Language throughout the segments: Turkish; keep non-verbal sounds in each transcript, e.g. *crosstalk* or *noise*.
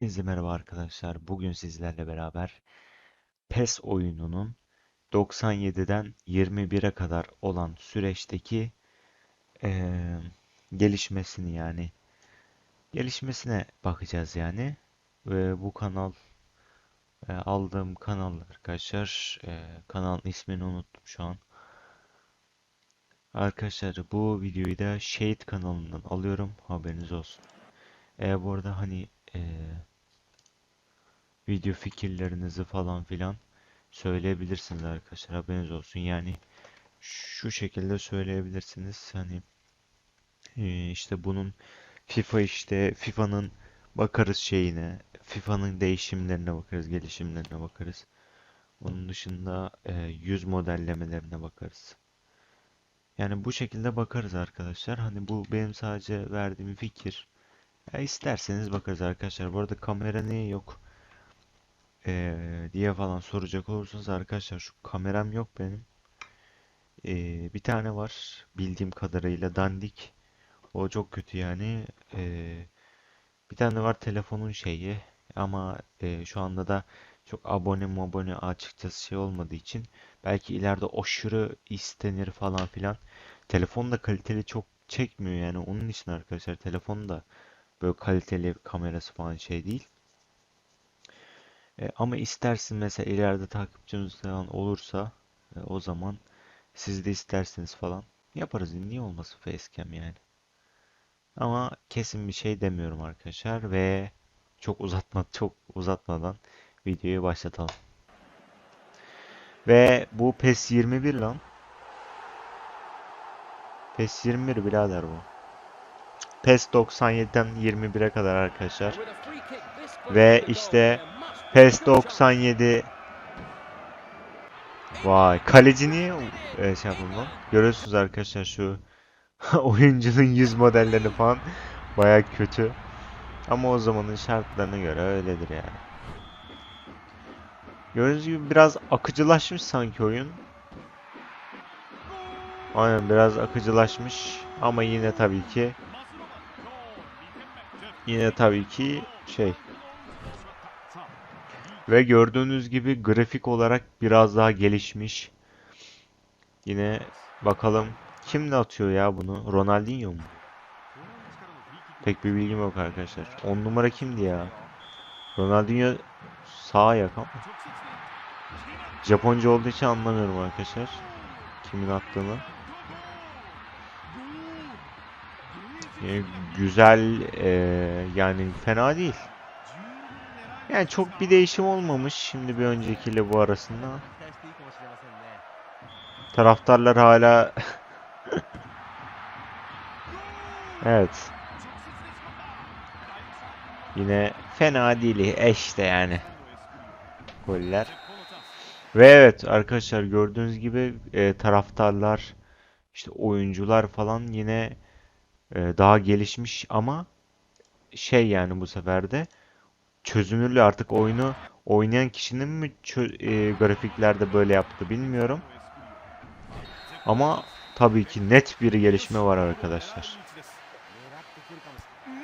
Hepinize merhaba arkadaşlar. Bugün sizlerle beraber PES oyununun 97'den 21'e kadar olan süreçteki eee, gelişmesini yani gelişmesine bakacağız yani. Ve bu kanal e, aldığım kanal arkadaşlar e, kanalın ismini unuttum şu an. Arkadaşlar bu videoyu da Shade kanalından alıyorum. Haberiniz olsun. E, bu arada hani e, video fikirlerinizi falan filan söyleyebilirsiniz arkadaşlar. Haberiniz olsun. Yani şu şekilde söyleyebilirsiniz. Hani e, işte bunun FIFA işte FIFA'nın bakarız şeyine, FIFA'nın değişimlerine bakarız, gelişimlerine bakarız. Onun dışında e, yüz modellemelerine bakarız. Yani bu şekilde bakarız arkadaşlar. Hani bu benim sadece verdiğim fikir. Ya isterseniz bakarız arkadaşlar. Bu arada kamera niye yok? Ee, diye falan soracak olursanız arkadaşlar şu kameram yok benim. Ee, bir tane var bildiğim kadarıyla dandik. O çok kötü yani. Ee, bir tane var telefonun şeyi ama e, şu anda da çok abone abone açıkçası şey olmadığı için belki ileride aşırı istenir falan filan. Telefon da kaliteli çok çekmiyor yani onun için arkadaşlar telefon da böyle kaliteli kamerası falan şey değil. E, ama istersin mesela ileride takipçimiz falan olursa e, o zaman siz de isterseniz falan yaparız. Niye olmasın facecam yani. Ama kesin bir şey demiyorum arkadaşlar ve çok uzatma çok uzatmadan videoyu başlatalım. Ve bu PES 21 lan. PES 21 birader bu. PES 97'den 21'e kadar arkadaşlar. Ve işte PES 97 Vay kaleci niye e, şey yapalım? Görüyorsunuz arkadaşlar şu *laughs* oyuncunun yüz modellerini falan baya kötü. Ama o zamanın şartlarına göre öyledir yani. Gördüğünüz gibi biraz akıcılaşmış sanki oyun. Aynen biraz akıcılaşmış ama yine tabii ki yine tabii ki şey ve gördüğünüz gibi grafik olarak biraz daha gelişmiş. Yine bakalım kim de atıyor ya bunu? Ronaldinho mu? Pek bir bilgim yok arkadaşlar. 10 numara kimdi ya? Ronaldinho sağ ayak ama. Japonca olduğu için anlamıyorum arkadaşlar. Kimin attığını. Yani güzel eee, yani fena değil. Yani çok bir değişim olmamış şimdi bir öncekiyle bu arasında. Taraftarlar hala *laughs* Evet. Yine fena değil eşte yani goller. Ve evet arkadaşlar gördüğünüz gibi e, taraftarlar işte oyuncular falan yine e, daha gelişmiş ama şey yani bu sefer de çözünürlüğü artık oyunu oynayan kişinin mi e, grafiklerde böyle yaptı bilmiyorum. Ama tabii ki net bir gelişme var arkadaşlar.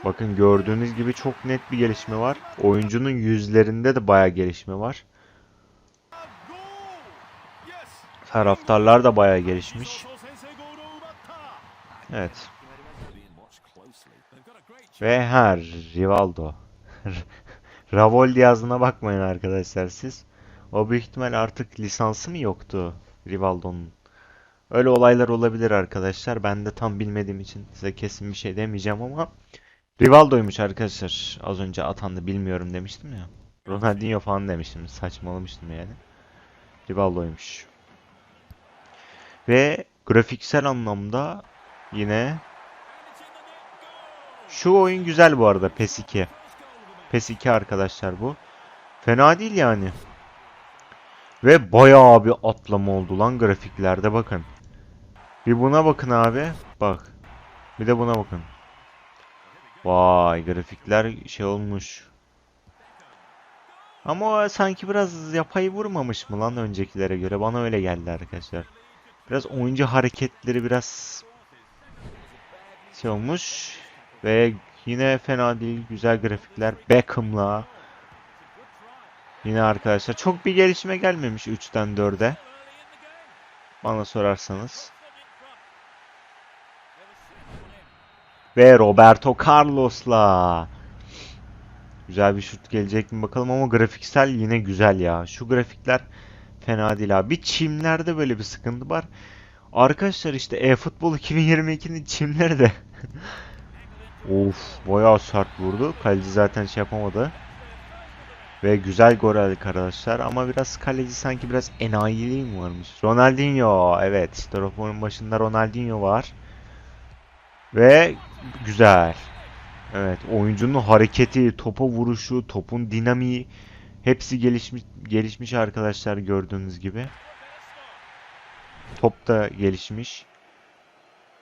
Bakın gördüğünüz gibi çok net bir gelişme var. Oyuncunun yüzlerinde de bayağı gelişme var. Taraftarlar da bayağı gelişmiş. Evet. Ve her Rivaldo. *laughs* Ravoldi yazdığına bakmayın arkadaşlar siz. O büyük ihtimal artık lisansı mı yoktu Rivaldo'nun? Öyle olaylar olabilir arkadaşlar. Ben de tam bilmediğim için size kesin bir şey demeyeceğim ama Rivaldo'ymuş arkadaşlar. Az önce atandı bilmiyorum demiştim ya. Ronaldinho falan demiştim. Saçmalamıştım yani. Rivaldo'ymuş. Ve grafiksel anlamda yine şu oyun güzel bu arada PES 2. PES 2 arkadaşlar bu. Fena değil yani. Ve bayağı bir atlama oldu lan grafiklerde bakın. Bir buna bakın abi. Bak. Bir de buna bakın. Vay grafikler şey olmuş. Ama sanki biraz yapay vurmamış mı lan öncekilere göre? Bana öyle geldi arkadaşlar. Biraz oyuncu hareketleri biraz şey olmuş. Ve Yine fena değil. Güzel grafikler. Beckham'la. Yine arkadaşlar çok bir gelişme gelmemiş 3'ten 4'e. Bana sorarsanız. Ve Roberto Carlos'la. Güzel bir şut gelecek mi bakalım ama grafiksel yine güzel ya. Şu grafikler fena değil abi. Çimlerde böyle bir sıkıntı var. Arkadaşlar işte eFootball 2022'nin *laughs* çimleri de Of bayağı sert vurdu. Kaleci zaten şey yapamadı. Ve güzel gol aldık arkadaşlar. Ama biraz kaleci sanki biraz enayiliği mi varmış? Ronaldinho. Evet işte raporun başında Ronaldinho var. Ve güzel. Evet oyuncunun hareketi, topa vuruşu, topun dinamiği hepsi gelişmiş gelişmiş arkadaşlar gördüğünüz gibi. Top da gelişmiş.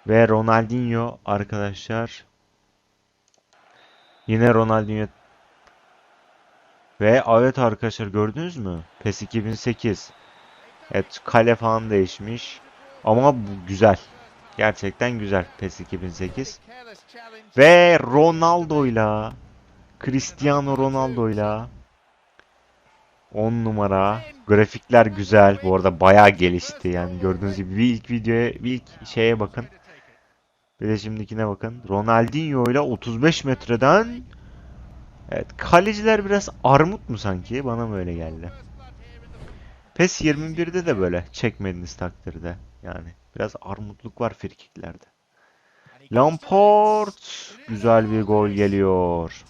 Ve Ronaldinho arkadaşlar Yine Ronaldinho ve evet arkadaşlar gördünüz mü? PES 2008. Evet kale falan değişmiş. Ama bu güzel. Gerçekten güzel PES 2008. Ve Ronaldo'yla Cristiano Ronaldo'yla 10 numara. Grafikler güzel. Bu arada bayağı gelişti. Yani gördüğünüz gibi bir ilk videoya, bir ilk şeye bakın. Bir de şimdikine bakın. Ronaldinho ile 35 metreden Evet, kaleciler biraz armut mu sanki? Bana mı öyle geldi? PES 21'de de böyle çekmediğiniz takdirde yani biraz armutluk var frikiklerde. Lampard güzel bir gol geliyor.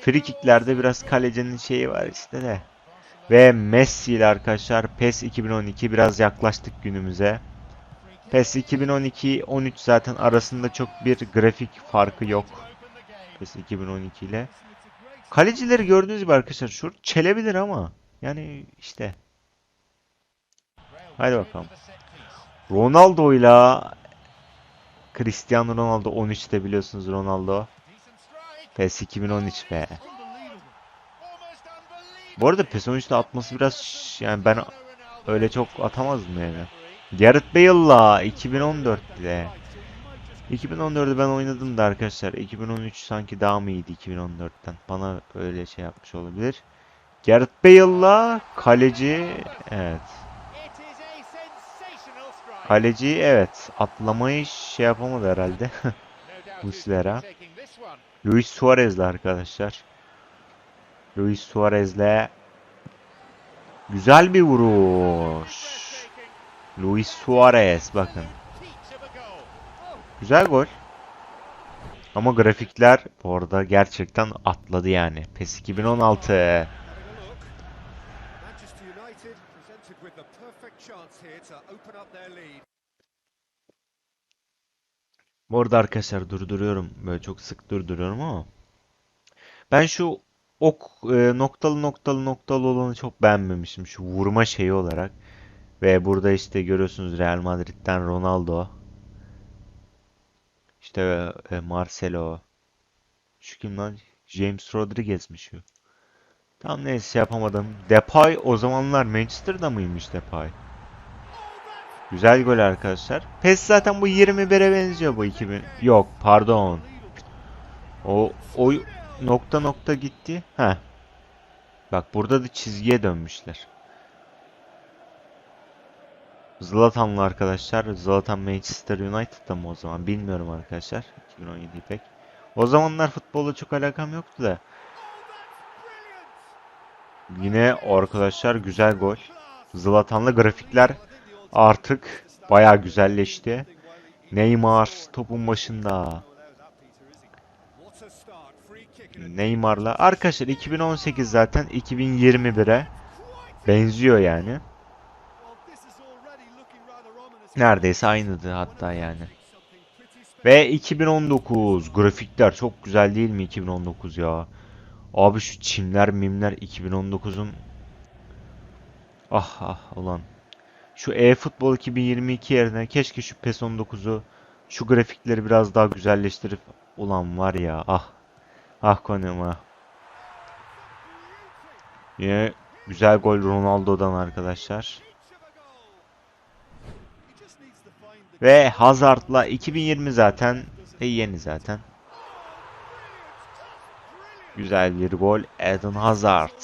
Frikiklerde biraz kalecinin şeyi var işte de. Ve Messi ile arkadaşlar PES 2012 biraz yaklaştık günümüze. PES 2012-13 zaten arasında çok bir grafik farkı yok. PES 2012 ile. Kalecileri gördüğünüz gibi arkadaşlar şu çelebilir ama yani işte. Haydi bakalım. Ronaldo ile Cristiano Ronaldo 13'te biliyorsunuz Ronaldo. PES 2013 be. Bu arada PES 13'te atması biraz yani ben öyle çok atamazdım yani. Gareth Bale'la 2014'te. 2014'ü ben oynadım da arkadaşlar. 2013 sanki daha mı iyiydi 2014'ten? Bana öyle şey yapmış olabilir. Gareth Bale'la kaleci evet. Kaleci evet atlamayı şey yapamadı herhalde. *laughs* Muslera. Luis Suarez'le arkadaşlar. Luis Suarez'le güzel bir vuruş. Luis Suarez bakın. Güzel gol. Ama grafikler bu arada gerçekten atladı yani. PES 2016. Manchester United presented with the perfect chance here to open up their lead. Bu arada arkadaşlar durduruyorum. Böyle çok sık durduruyorum ama. Ben şu ok e, noktalı noktalı noktalı olanı çok beğenmemişim. Şu vurma şeyi olarak. Ve burada işte görüyorsunuz Real Madrid'den Ronaldo. İşte e, Marcelo. Şu kim lan? James Rodriguez mi şu? Tam neyse yapamadım. Depay o zamanlar Manchester'da mıymış Depay? Güzel gol arkadaşlar. PES zaten bu 21'e benziyor bu 2000. Yok pardon. O o nokta nokta gitti. Ha. Bak burada da çizgiye dönmüşler. Zlatan'la arkadaşlar. Zlatan Manchester United'da mı o zaman? Bilmiyorum arkadaşlar. 2017 pek. O zamanlar futbolla çok alakam yoktu da. Yine arkadaşlar güzel gol. Zlatan'la grafikler artık bayağı güzelleşti. Neymar topun başında. Neymar'la. Arkadaşlar 2018 zaten 2021'e benziyor yani. Neredeyse aynıydı hatta yani. Ve 2019 grafikler çok güzel değil mi 2019 ya? Abi şu çimler mimler 2019'un Ah ah ulan. Şu eFootball 2022 yerine keşke şu PES 19'u şu grafikleri biraz daha güzelleştirip ulan var ya ah ah konum ah. Yine güzel gol Ronaldo'dan arkadaşlar. Ve Hazard'la 2020 zaten de yeni zaten. Güzel bir gol. Eden Hazard.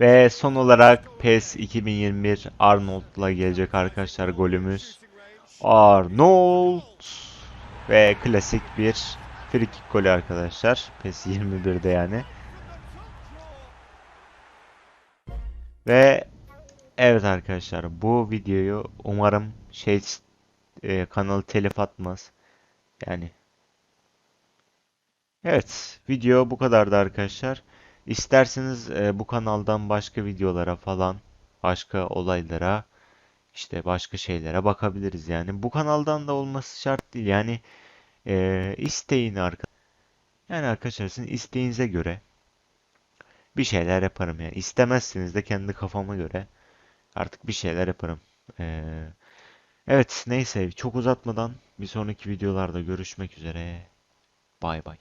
Ve son olarak PES 2021 Arnold'la gelecek arkadaşlar golümüz. Arnold ve klasik bir free kick golü arkadaşlar. PES 21'de yani. Ve evet arkadaşlar bu videoyu umarım şey e, kanalı telif atmaz. Yani Evet video bu kadardı arkadaşlar. İsterseniz e, bu kanaldan başka videolara falan başka olaylara işte başka şeylere bakabiliriz yani. Bu kanaldan da olması şart değil. Yani e, isteyin arka yani arkadaşlar sizin isteğinize göre bir şeyler yaparım yani. İstemezseniz de kendi kafama göre artık bir şeyler yaparım. E, evet neyse çok uzatmadan bir sonraki videolarda görüşmek üzere. Bay bay.